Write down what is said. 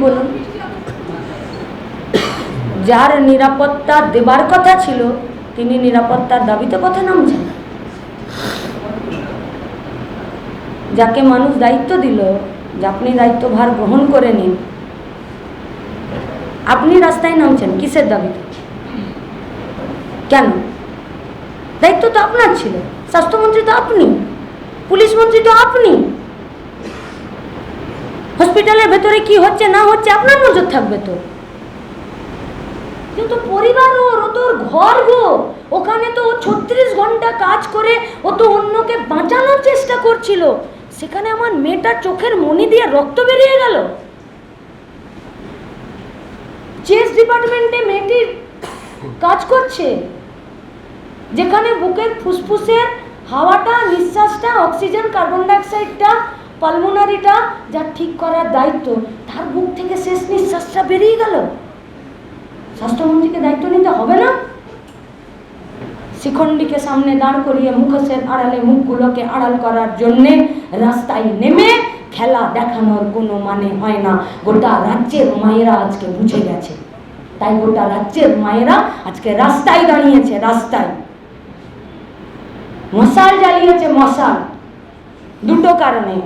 বলুন। যার নিরাপত্তা দেবার কথা ছিল, তিনি নিরাপত্তার দাবিতে পথে নামছেন। যাকে মানুষ দায়িত্ব দিল, যে আপনি দায়িত্বভার গ্রহণ করে নিন, আপনি রাস্তায় নামছেন কিসের দাবিতে? কেন? দায়িত্ব তো আপনার ছিল, স্বাস্থ্যমন্ত্রী তো আপনি, পুলিশ মন্ত্রী তো আপনি। হসপিটালের ভেতরে কি হচ্ছে, না হচ্ছে, আপনার নজর থাকবে তো। কিন্তু পরিবার ওর ও তোর ঘর গো, ওখানে তো ও ছত্রিশ ঘণ্টা কাজ করে, ও তো অন্যকে বাঁচানোর চেষ্টা করছিল। সেখানে আমার মেয়েটার চোখের মনি দিয়ে রক্ত বেরিয়ে গেল। চেস ডিপার্টমেন্টে মেয়েটি কাজ করছে, যেখানে বুকের ফুসফুসের হাওয়াটা, নিঃশ্বাসটা, অক্সিজেন, কার্বন ডাইঅক্সাইডটা পালমোনারিটা যা ঠিক করার দায়িত্ব, তার বুক থেকে শেষ নিঃশ্বাসটা বেরিয়ে গেল। স্বাস্থ্যমন্ত্রীকে দায়িত্ব নিতে হবে না? শিখণ্ডীকে সামনে দাঁড় করিয়ে মুখোশের আড়ালে মুখগুলোকে আড়াল করার জন্যে রাস্তায় নেমে খেলা দেখানোর কোনো মানে হয় না। গোটা রাজ্যের মায়েরা আজকে বুঝে গেছে। তাই গোটা রাজ্যের মায়েরা আজকে রাস্তায় দাঁড়িয়েছে, রাস্তায়। মশাল জ্বালিয়েছে মশাল। দুটো কারণে।